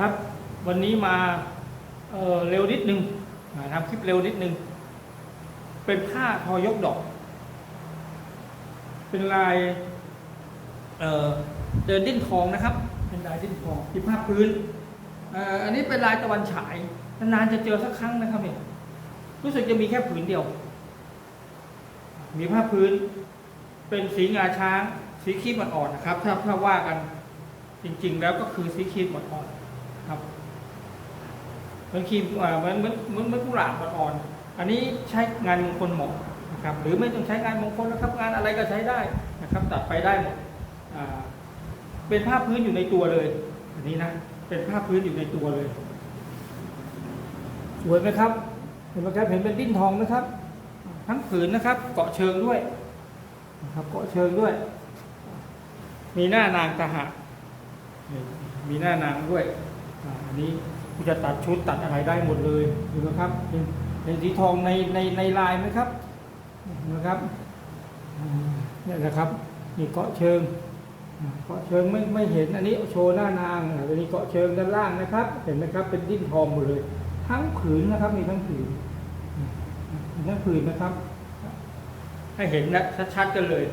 ครับ วันนี้มาเเร็วนิดนึงอ่าทำคลิปเร็วนิดนึง เป็นผ้าทอยกดอก เป็นลายเเดินดิ้นทองนะครับ เป็นลายดิ้นทองที่ผ้าพื้นอ่ออันนี้เป็นลายตะวันฉายนานๆจะเจอสักครั้งนะครับเนี่ยรู้สึกจะมีแค่ผืนเดียว มีผ้าพื้น เป็นสีงาช้าง สีครีมอ่อนๆนะครับ ถ้าถ้าว่ากันจริงๆ แล้วก็คือสีครีมอ่อนๆ ครับเหมือนครีมเหมือนเหมือนเหมือนเหมือนกุหลาบอ่อนอันนี้ใช้งานมงคลเหมาะนะครับ หรือไม่ต้องใช้งานมงคลนะครับ งานอะไรก็ใช้ได้นะครับ ตัดไปได้หมดเป็นผ้าพื้นอยู่ในตัวเลย อันนี้นะเป็นผ้าพื้นอยู่ในตัวเลย สวยไหมครับ เห็นไหมครับเห็นเป็นดิ้นทองไหมครับ ทั้งผืนนะครับ เกาะเชิงด้วยนะครับ เกาะเชิงด้วย มีหน้านางตาหะมีหน้านางด้วย อันนี้กูจะตัดชุดตัดอะไรได้หมดเลยดูนะครับเห็นเห็นสีทองในในในลายไหมครับเห็นะครับเนี่ยนะครับนี่เกาะเชิงเกาะเชิงไม่ไม่เห็นอันนี้โชว์หน้านางอันนี้เกาะเชิงด้านล่างนะครับ เห็นไหมครับ เป็นดิ้นทองหมดเลย ทั้งผืนนะครับ มีทั้งผืนมีทั้งผืนนะครับ ให้เห็นนะชัดๆกันเลย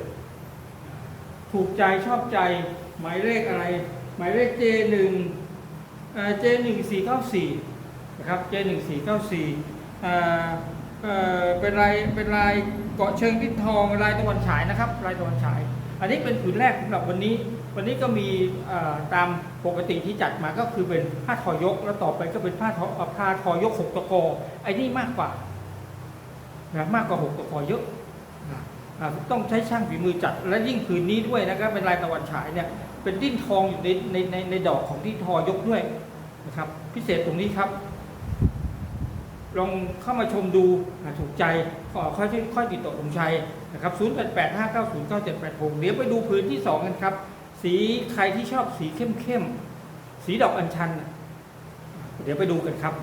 ถูกใจชอบใจหมายเลขอะไร หมายเลข J1 เอ่อ J1494 นะครับ J1494 อ่าเอ่เป็นลายเป็นลายเกาะเชิงทิศทองลายตะวันฉายนะครับลายตะวันฉาย อันนี้เป็นผืนแรกสำหรับวันนี้ วันนี้ก็มีอ่อตามปกติที่จัดมาก็คือเป็นผ้าทอยก แล้วต่อไปก็เป็นผ้าทอผ้าทอยกหกตะกอไอ้นี่มากกว่านะมากกว่าหกตะกอเยอะต้องใช้ช่างฝีมือจัดและยิ่งผืนนี้ด้วยนะครับเป็นลายตะวันฉายเนี่ย เป็นดิ้นทองอยู่ในในในในดอกของที่ทอยกด้วยนะครับ พิเศษตรงนี้ครับ ลองเข้ามาชมดูอ่าถูกใจก็ค่อยค่อยติดต่อผมชัยนะครับ 0 8 8 5 9 0 9 7 8 6 เดี๋ยวไปดูพื้นที่ 2 กันครับ สีใครที่ชอบสีเข้มเข้มสีดอกอัญชัน เดี๋ยวไปดูกันครับ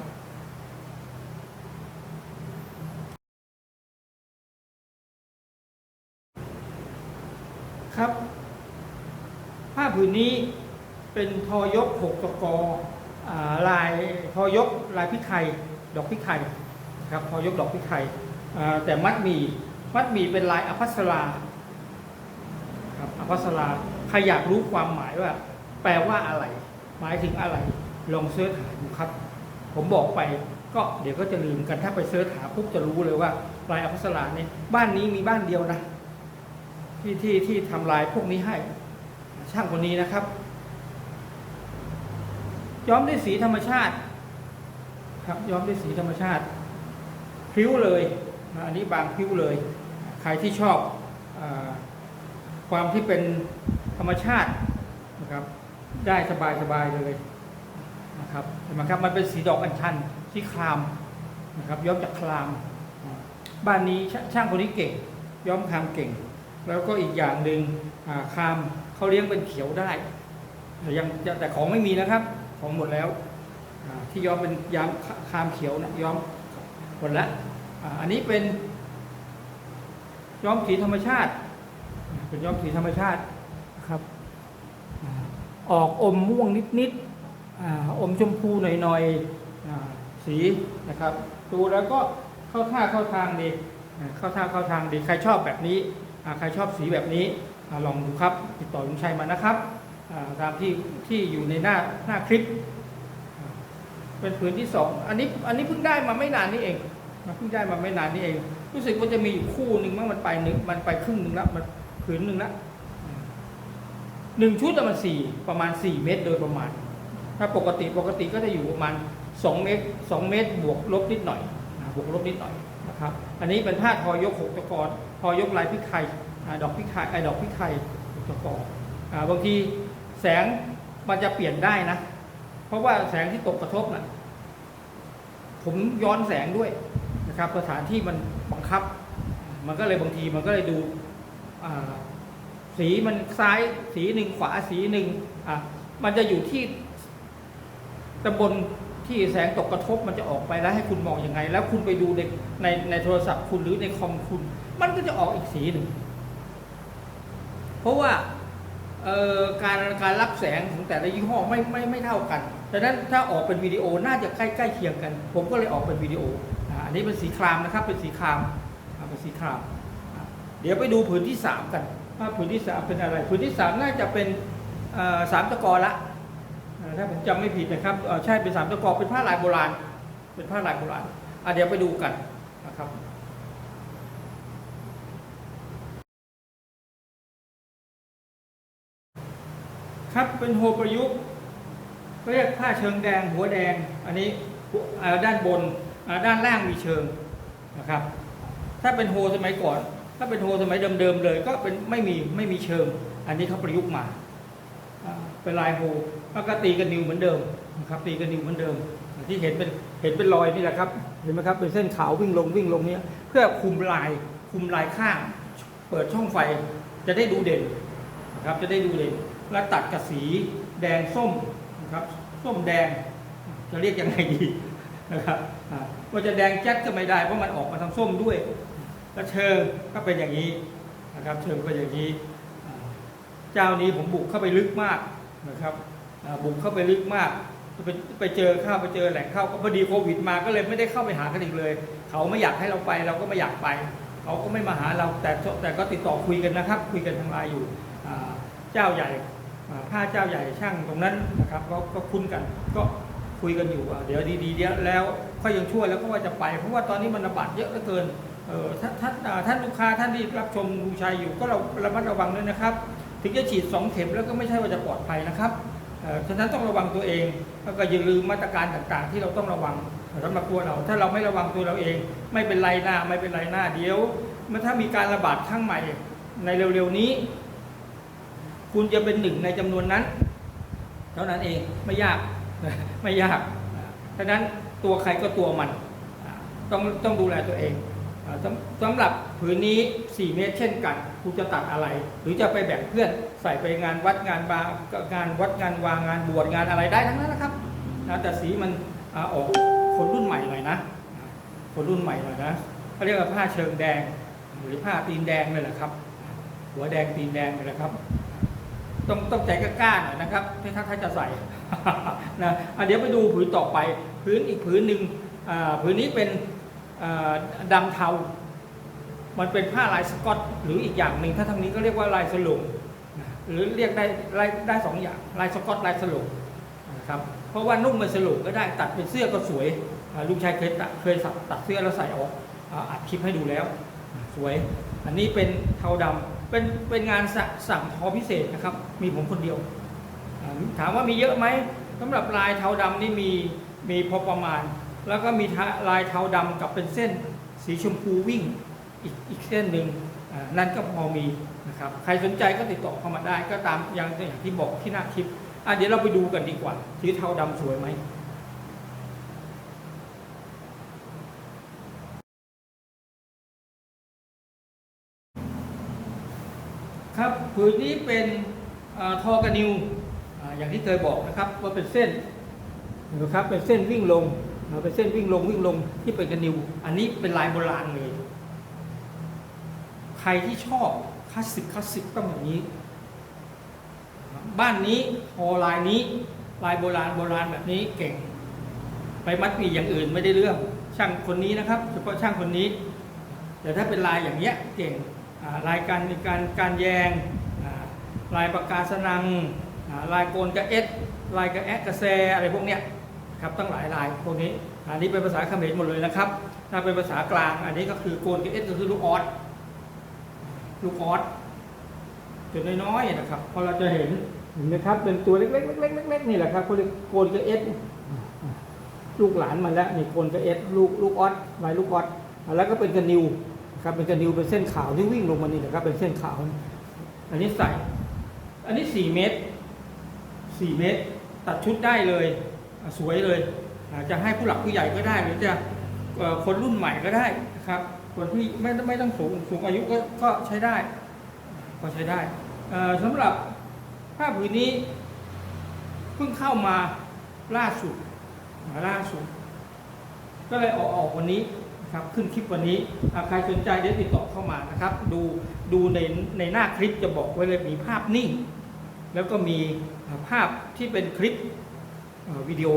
ผืนนี้เป็นทอยกหกตะกออ่าลายทอยกลายพริกไทยดอกพริกไทยครับทอยกดอกพริกไทยแต่มัดหมีมัดหมีเป็นลายอภัสราครับอภัสราใครอยากรู้ความหมายว่า แปลว่าอะไร หมายถึงอะไร ลองเสิร์ชหาดูครับ ผมบอกไปก็เดี๋ยวก็จะลืมกันถ้าไปเสิร์ชหาปุ๊บจะรู้เลยว่าลายอภัสราเนี่ยบ้านนี้มีบ้านเดียวนะ ที่ที่ที่ทำลายพวกนี้ให้ ช่างคนนี้นะครับ ย้อมด้วยสีธรรมชาติ ครับ ย้อมด้วยสีธรรมชาติพิ้วเลยอันนี้บางพิ้วเลย ใครที่ชอบอความที่เป็นธรรมชาตินะครับ ได้สบายสบายเลยนะครับเห็นไหมครับมันเป็นสีดอกอัญชันที่ครามนะครับ ย้อมจากคราม บ้านนี้ช่างคนนี้เก่ง ย้อมครามเก่ง แล้วก็อีกอย่างหนึ่งอ่าคาม เขาเลี้ยงเป็นเขียวได้แต่ยังแต่ของไม่มีนะครับ ของหมดแล้วที่ย้อมเป็นยามคามเขียวนะย้อมหมดแล้วอันนี้เป็นย้อมสีธรรมชาติ เป็นย้อมสีธรรมชาตินะครับ ออกอมม่วงนิดๆออมชมพูหน่อยๆสีนะครับ ดูแล้วก็เข้าท่าเข้าทางดีเข้าท่าเข้าทางดีใครชอบแบบนี้ใครชอบสีแบบนี้ ลองดูครับ ติดต่อลุงชัยมานะครับตามที่ที่อยู่ในหน้าหน้าคลิป เป็นผืนที่สองอันนี้อันนี้เพิ่งได้มาไม่นานนี่เองมันเพิ่งได้มาไม่นานนี่เอง รู้สึกว่าจะมีอยู่คู่หนึ่งมั้งมันไปหนึ่งมันไปครึ่งหนึ่งแล้วมันผืนหนึ่งล้วอ่าหนึ่งชุดอะมันสี่ประมาณสี่เมตรโดยประมาณ ถ้าปกติปกติก็จะอยู่ประมาณสองเมตรสองเมตร บวกลบนิดหน่อยบวกลบนิดหน่อยนะครับ อันนี้เป็นผ้าทอยกหกตะกอนทอยกลายพิไทย ดอกพริกไทยไอ้ดอกพริกไทยหกตกอนอ่าบางทีแสงมันจะเปลี่ยนได้นะ เพราะว่าแสงที่ตกกระทบน่ะผมย้อนแสงด้วยนะครับสถานที่มันบังคับ มันก็เลยบางทีมันก็เลยดูสีมันซ้ายสีหนึ่งขวาสีหนึ่งอะมันจะอยู่ที่ตำบลที่แสงตกกระทบมันจะออกไปแล้วให้คุณมองอยังไง แล้วคุณไปดูในในในโทรศัพท์คุณหรือในคอมคุณ มันก็จะออกอีกสีหนึ่ง เพราะว่าการการรับแสงของแต่ละยี่ห้อไม่ไม่ไม่เท่ากันดังนั้นถ้าออกเป็นวิดีโอน่าจะใกล้ใกล้เคียงกัน ผมก็เลยออกเป็นวิดีโอ อันนี้เป็นสีครามนะครับ เป็นสีครามเป็นสีคราม เดี๋ยวไปดูผืนที่ 3 กันว่าผืนที่ 3 เป็นอะไร ผืนที่ 3 น่าจะเป็นสามตะกอละถ้าผมจำไม่ผิดนะครับใช่เป็นสามตะกอเป็นผ้าลายโบราณ เป็นผ้าลายโบราณเดี๋ยวไปดูกันนะครับ ครับเป็นโฮประยุกต์เรียกผ้าเชิงแดงหัวแดง อันนี้ด้านบนด้านล่างมีเชิงนะครับ ถ้าเป็นโฮสมัยก่อน ถ้าเป็นโฮสมัยเดิมๆเลย ก็เป็นไม่มีไม่มีเชิง อันนี้เขาประยุกต์มาเป็นลายโฮแล้วก็ตีกันนิวเหมือนเดิมนะครับตีกันนิวเหมือนเดิม ที่เห็นเป็นเห็นเป็นรอยนี่แหละครับเห็นไหมครับเป็นเส้นขาววิ่งลงวิ่งลงเนี้ยเพื่อคุมลายคุมลายข้าง เปิดช่องไฟจะได้ดูเด่นนะครับจะได้ดูเลย แล้วตัดกับสีแดงส้มนะครับส้มแดงจะเรียกยังไงดีนะครับว่าจะแดงแจ๊ดก็ไม่ได้เพราะมันออกมาทางส้มด้วย แล้วเชิงก็เป็นอย่างนี้นะครับเชิงเป็อย่างนี้ เจ้านี้ผมบุกเข้าไปลึกมากนะครับบุกเข้าไปลึกมากไปไปเจอเข้าไปเจอแหล่งเข้าก็พอดีโควิดมาก็เลยไม่ได้เข้าไปหากันอีกเลย เขาไม่อยากให้เราไปเราก็ไม่อยากไป เขาก็ไม่มาหาเราแต่แต่ก็ติดต่อคุยกันนะครับ คุยกันทางไลน์อยู่เจ้าใหญ่ ผ้าเจ้าใหญ่ช่างตรงนั้นนะครับก็ก็คุ้นกันก็คุยกันอยู่ว่าเดี๋ยวดีๆเดี๋ยวแล้วก็ยังช่วยแล้วก็ว่าจะไป เพราะว่าตอนนี้มันระบาดเยอะเหลือเกินท่านท่านท่านลูกค้าท่านที่รับชมดูชัยอยู่ก็เราระมัดระวังด้วยนะครับ ถึงจะฉีด 2 เข็มแล้วก็ไม่ใช่ว่าจะปลอดภัยนะครับเอ่อฉะนั้นต้องระวังตัวเองแล้วก็อย่าลืมมาตรการต่างๆ ที่เราต้องระวังสำหรับตัวเรา ถ้าเราไม่ระวังตัวเราเอง ไม่เป็นไรหน้าไม่เป็นไรหน้าเดี๋ยวเมื่อถ้ามีการระบาดครั้งใหม่ในเร็วๆนี้ คุณจะเป็นหนึ่งในจำนวนนั้น เท่านั้นเองไม่ยากไม่ยากฉะนั้นตัวใครก็ตัวมัน ต้องต้องดูแลตัวเองอ่าสำหรับผืนนี้ 4 เมตรเช่นกันคุณจะตัดอะไร หรือจะไปแบ่งเพื่อนใส่ไปงานวัดงานบาร์งานวัดงานวางงานบวชงานอะไรได้ทั้งนั้นนะครับนะแต่สีมันออกคนรุ่นใหม่หน่อยนะคนรุ่นใหม่หน่อยนะเขาเรียกว่าผ้าเชิงแดง หรือผ้าตีนแดงเลยแหละครับ หัวแดงตีนแดงเลยแหละครับ ต้องต้องใจกล้าๆหน่อยนะครับถ้าถ้าจะใส่นะเดี๋ยวไปดูผืนต่อไปพื้นอีกผืนหนึ่งผืนนี้เป็นอ่าดำเทา มันเป็นผ้าลายสกอต หรืออีกอย่างหนึ่งถ้าทางนี้ก็เรียกว่าลายสลุงหรือเรียกได้ได้สองอย่างลายสกอตลายสลุงนะครับเพราะว่านุ่มเป็นสลุงก็ได้ตัดเป็นเสื้อก็สวยลุงชายเคยตัดเคยตัดเสื้อแล้วใส่ออกอัดคลิปให้ดูแล้ว สวย อันนี้เป็นเทาดำ เป็นเป็นงานสสั่งทอพิเศษนะครับ มีผมคนเดียว ถามว่ามีเยอะไหมสำหรับลายเทาดำนี่มีมีพอประมาณ แล้วก็มีลายเทาดำกับเป็นเส้นสีชมพูวิ่งอีกอีกเส้นหนึ่งนั่นก็พอมีนะครับ ใครสนใจก็ติดต่อเข้ามาได้ ก็ตามอย่างที่บอกที่หน้าคลิปเดี๋ยวเราไปดูกันดีกว่าสีเทาดำสวยไหม ครับผืนนี้เป็นอทอกระนิวออย่างที่เคยบอกนะครับว่าเป็นเส้นนะครับเป็นเส้นวิ่งลงอ่าเป็นเส้นวิ่งลงวิ่งลงที่เป็นกระนิว อันนี้เป็นลายโบราณเลย ใครที่ชอบคลาสสิกคลาสสิกต้องอย่างนี้ บ้านนี้พอลายนี้ลายโบราณโบราณแบบนี้เก่ง ไปมัดปีอย่างอื่นไม่ได้เรื่องช่างคนนี้นะครับ เฉพาะช่างคนนี้ แต่ถ้าเป็นลายอย่างเงี้ยเก่ง ลายการการการแยงลายปากกาสนังอ่าลายโกนกระเอสลายกระแอะกระแซอะไรพวกเนี้ยครับตั้งหลายลายพวกนี้อันนี้เป็นภาษาเขมรหมดเลยนะครับ ถ้าเป็นภาษากลาง อันนี้ก็คือโกนกระเอสก็คือลูกออสลูกออสตัวน้อยๆนะครับพอเราจะเห็นเห็นไหมครับเป็นตัวเล็กๆเล็กๆเล็กๆนี่แหละครับเขาเรียกโกนกระเอสลูกหลานมันแล้วนี่โกนกระเอสลูกลูกออสลายลูกออสแล้วก็เป็นกระนิว ครับเป็นกระนิวเป็นเส้นขาวที่วิ่งลงมานี่นะครับ เป็นเส้นขาว อันนี้ใส่ อันนี้สี่เมตรสี่เมตร ตัดชุดได้เลย สวยเลยอาจะให้ผู้หลักผู้ใหญ่ก็ได้ หรือจะคนรุ่นใหม่ก็ได้นะครับคนที่ไม่ไม่ต้องสูงสูงอายุก็ก็ใช้ได้ ก็ใช้ได้สำหรับผ้าผืนนี้เพิ่งเข้ามาล่าสุดมาล่าสุด ก็เลยออกออกวันนี้ นะครับขึ้นคลิปวันนี้ใครสนใจเดี๋ยวติดต่อเข้ามานะครับ ดูดูในในหน้าคลิปจะบอกไว้เลยมีภาพนิ่ง แล้วก็มีภาพที่เป็นคลิปวิดีโอ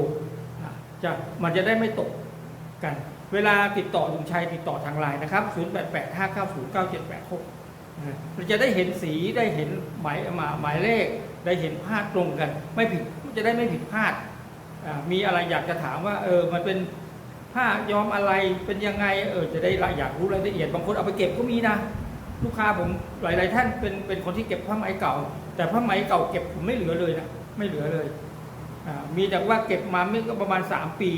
จะมันจะได้ไม่ตกกัน เวลาติดต่อลุงชัยติดต่อทางไลน์นะครับ 0885909786นะเราจะได้เห็นสีได้เห็นหมายหมาหมายเลข ได้เห็นภาพตรงกัน ไม่ผิดจะได้ไม่ผิดพลาดมีอะไรอยากจะถามว่าเออมันเป็น ผ้าย้อมอะไรเป็นยังไงเออจะได้อยากรู้รายละเอียดบางคนเอาไปเก็บก็มีนะ ลูกค้าผมหลาย ๆ ท่านเป็นเป็นคนที่เก็บผ้าไหมเก่า แต่ผ้าไหมเก่าเก็บผมไม่เหลือเลยนะไม่เหลือเลยมีแต่ว่าเก็บมาไม่ก็ประมาณ 3 ปี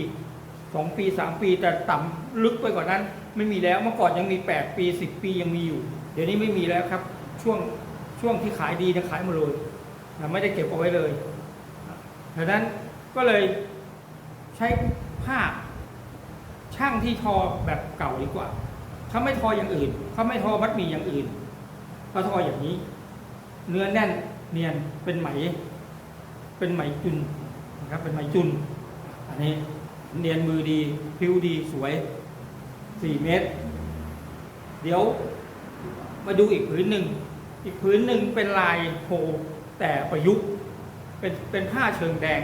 2ปี 3 ปีแต่ต่ำลึกไปกว่านั้น ไม่มีแล้วเมื่อก่อนยังมี 8 ปี 10 ปียังมีอยู่ เดี๋ยวนี้ไม่มีแล้วครับ ช่วงช่วงที่ขายดีนะขายมดเลยไม่ได้เก็บเอาไว้เลยดังนั้นก็เลยใช้ผ้า ช่างที่ทอแบบเก่าดีกว่าเขาไม่ทออย่างอื่นเขาไม่ทอมัดหมี่อย่างอื่นเขาทออย่างนี้ เนื้อแน่นเนียนเป็นไหม เป็นไหมจุนนะครับเป็นไหมจุน อันนี้เนียนมือดีผิวดีสวยสี่เมตร เดี๋ยวมาดูอีกผืนหนึ่งอีกผืนหนึ่งเป็นลายโพแต่ประยุกต์เป็นเป็นผ้าเชิงแดง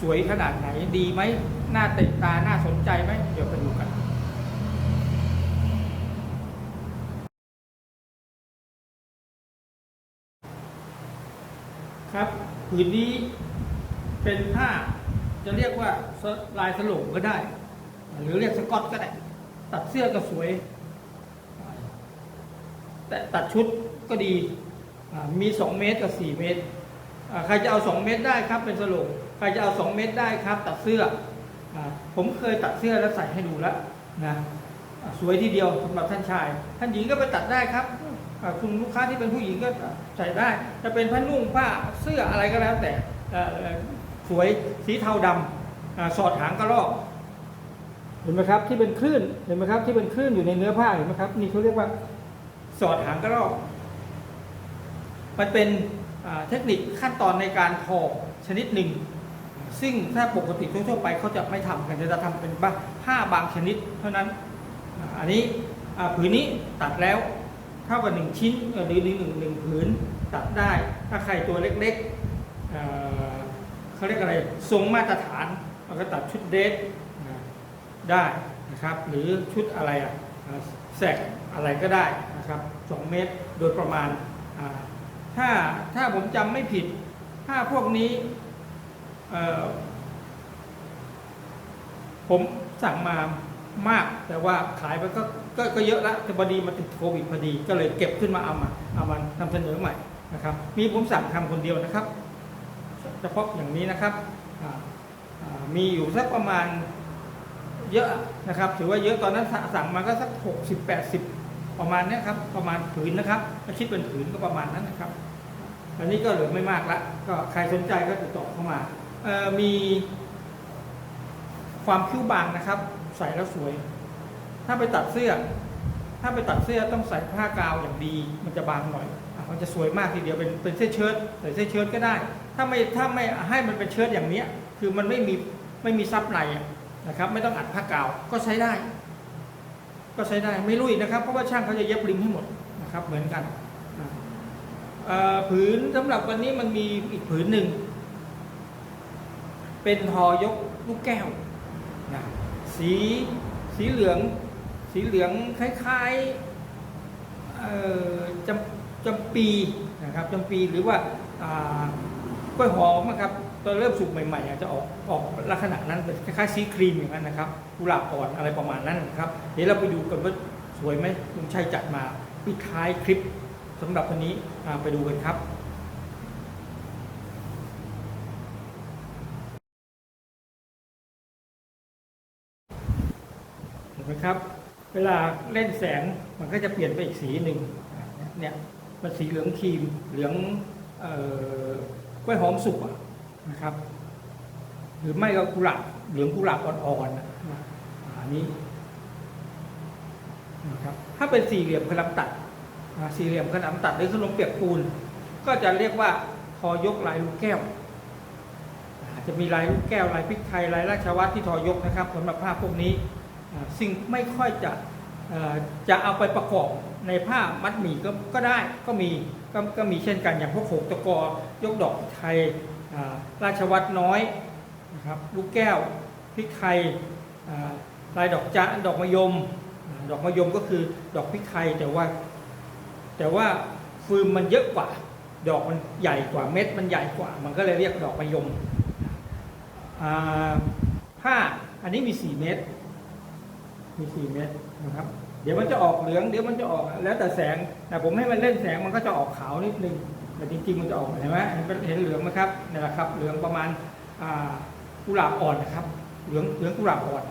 สวยขนาดไหนดีไหม หน้าเตะตาน่าสนใจไหมเดี๋ยวไปดูกันครับผืนนี้เป็นผ้าจะเรียกว่าลายสลงก็ได้ หรือเรียกสกอตก็ได้ ตัดเสื้อก็สวย แต่ตัดชุดก็ดีมี 2 เมตรกับ 4 เมตร ใครจะเอา 2 เมตรได้ครับเป็นสลงใครจะเอา 2 เมตรได้ครับ ตัดเสื้อ ผมเคยตัดเสื้อแล้วใส่ให้ดูแล้วนะสวยทีเดียวสำหรับท่านชาย ท่านหญิงก็ไปตัดได้ครับคุณลูกค้าที่เป็นผู้หญิงก็ใส่ได้ จะเป็นผ้านุ่งผ้าเสื้ออะไรก็แล้วแต่สวยสีเทาดำอ่าสอดหางกระรอกเห็นไหมครับที่เป็นคลื่นเห็นไหมครับที่เป็นคลื่นอยู่ในเนื้อผ้าเห็นไหมครับนี่เขาเรียกว่าสอดหางกระรอกมันเป็นเทคนิคขั้นตอนในการทอชนิดหนึ่ง ซึ่งถ้าปกติทั่วๆไปเขาจะไม่ทำกันจะทำเป็นบ้าผ้าบางชนิดเท่านั้น อันนี้ผืนนี้ตัดแล้วเท่ากับหนึ่งชิ้นหรือหนึ่งหนึ่งผืนตัดได้ ถ้าใครตัวเล็กๆเเขาเรียกอะไรทรงมาตรฐานเราก็ตัดชุดเดรสได้นะครับ หรือชุดอะไรอะแสกอะไรก็ได้นะครับสองเมตรโดยประมาณถ้าถ้าผมจำไม่ผิดผ้าพวกนี้ ผมสั่งมามากแต่ว่าขายไปก็กก็เยอะแล้วแต่พอดีมาติดโควิดพอดี ก็เลยเก็บขึ้นมาเอามาเอามานำเสนอใหม่นะครับ มีผมสั่งทำคนเดียวนะครับ เฉพาะอย่างนี้นะครับมีอยู่สักประมาณเยอะนะครับ ถือว่าเยอะตอนนั้นสั่งมาก็สักหกสิบแปดสิบประมาณนี้ครับ ประมาณผืนนะครับถ้าคิดเป็นผืนก็ประมาณนั้นนะครับ อันนี้ก็เหลือไม่มากละก็ใครสนใจก็ติดต่อเข้ามา มีความคิ้วบางนะครับ ใส่แล้วสวย ถ้าไปตัดเสื้อ ถ้าไปตัดเสื้อต้องใส่ผ้ากาวอย่างดี มันจะบางหน่อยมันจะสวยมากทีเดียวเป็นเป็นเสื้อเชิ้ตใส่เสื้อเชิ้ตก็ได้ ถ้าไม่ถ้าไม่ให้มันเป็นเชิ้ตอย่างเนี้ย คือมันไม่มีไม่มีซับในนะครับ ไม่ต้องอัดผ้ากาวก็ใช้ได้ ก็ใช้ได้ไม่ลุยนะครับ เพราะว่าช่างเขาจะเย็บริมให้หมดนะครับ เหมือนกันผืนสำหรับวันนี้มันมีอีกผืนหนึ่ง เป็นทอยกลูกแก้วนะสีสีเหลือง สีเหลืองคล้ายๆจำจำปีนะครับจำปีหรือว่ากล้วยหอมนะครับตอนเริ่มสุกใหม่ๆจะออกออกลักษณะนั้นคล้ายๆสีครีมอย่างนั้นนะครับกุหลาบอ่อนอะไรประมาณนั้นนะครับเดี๋ยวเราไปดูกันว่าสวยไหมลุงชัยจัดมาปิดท้ายคลิปสำหรับวันนี้ไปดูกันครับ นไหมครับ เวลาเล่นแสงมันก็จะเปลี่ยนไปอีกสีหนึ่งเนี่ยมันสีเหลืองครีมเหลืองกล้วยหอมสุกะนะครับ หรือไม่ก็กุหลาบเหลืองกุหลาบอ่อนๆนะอ่าอันนี้นะครับถ้าเป็นสี่เหลี่ยมขลังตัดสี่เหลี่ยมขนำตัดหรือขนมเปียกปูน ก็จะเรียกว่าทอยกลายลูกแก้ว จะมีลายลูกแก้วลายพริกไทยลายราชวัตรที่ทอยกนะครับสำหรับภาพพวกนี้ สิ่งไม่ค่อยจะจะเอาไปประกอบในผ้ามัดหมี่ก็ก็ได้ก็มีก็ก็มีเช่นกันอย่างพวกโขกตะกอยกดอกไทยราชวัตรน้อยนะครับลูกแก้วพริกไทยลายดอกจะดอกมะยม ดอกมะยมก็คือดอกพริกไทยแต่ว่า แต่ว่าฟืมมันเยอะกว่า ดอกมันใหญ่กว่าเม็ดมันใหญ่กว่า มันก็เลยเรียกดอกมะยมผ้าอันนี้มี 4 เม็ด มี4เม็ดนะครับ เดี๋ยวมันจะออกเหลือง เดี๋ยวมันจะออกแล้วแต่แสงแต่ผมให้มันเล่นแสงมันก็จะออกขาวนิดนึง แต่จริง ๆ มันจะออกเห็นไหมเห็นเห็นเหลืองไหมครับนี่แหละครับ เหลืองประมาณกุหลาบอ่อนนะครับ เหลืองเหลืองกุหลาบอ่อน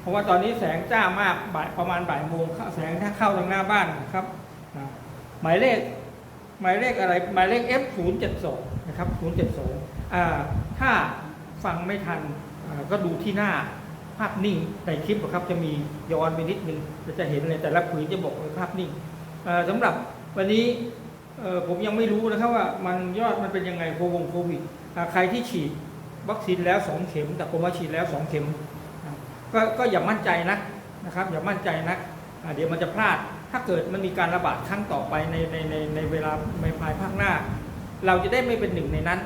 เพราะว่าตอนนี้แสงจ้ามากบ่ายประมาณบ่ายโมงแสงถ้าเข้าทางหน้าบ้านนะครับอ่าหมายเลขหมายเลขอะไรหมายเลข F 0 7 2 นะครับ0 7 2อ่าถ้าฟังไม่ทันก็ดูที่หน้า ภาพนิ่งในคลิปอะครับจะมีย้อนไปนิดนึงจะจะเห็นเลยแต่ละผืนจะบอกเลยภาพนิ่งอ่าสำหรับวันนี้ผมยังไม่รู้นะครับว่ามันยอดมันเป็นยังไงโควงโควิดใครที่ฉีดวัคซีนแล้ว 2 เข็ม แต่ผมมาฉีดแล้ว 2 เข็มก็ก็อย่ามั่นใจนะนะครับ อย่ามั่นใจนะเดี๋ยวมันจะพลาด ถ้าเกิดมันมีการระบาดครั้งต่อไปในในในในเวลาในภายภาคหน้า เราจะได้ไม่เป็นหนึ่งในนั้น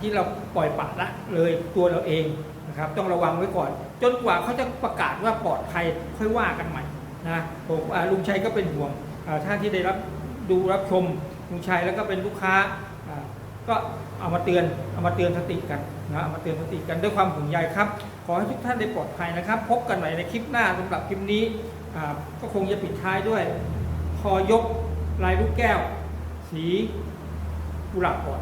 ที่เราปล่อยปะละเลยตัวเราเอง นะครับต้องระวังไว้ก่อน จนกว่าเขาจะประกาศว่าปลอดภัยค่อยว่ากันใหม่นะผมลุงชัยก็เป็นห่วงท่านที่ได้รับดูรับชมลุงชัยแล้วก็เป็นลูกค้าก็เอามาเตือนเอามาเตือนสติกันนะเอามาเตือนสติกันด้วยความห่วงใยครับ ขอให้ทุกท่านได้ปลอดภัยนะครับ พบกันใหม่ในคลิปหน้าสำหรับคลิปนี้ก็คงจะปิดท้ายด้วย คอยกลายลูกแก้ว สีกุหลาบอ่อน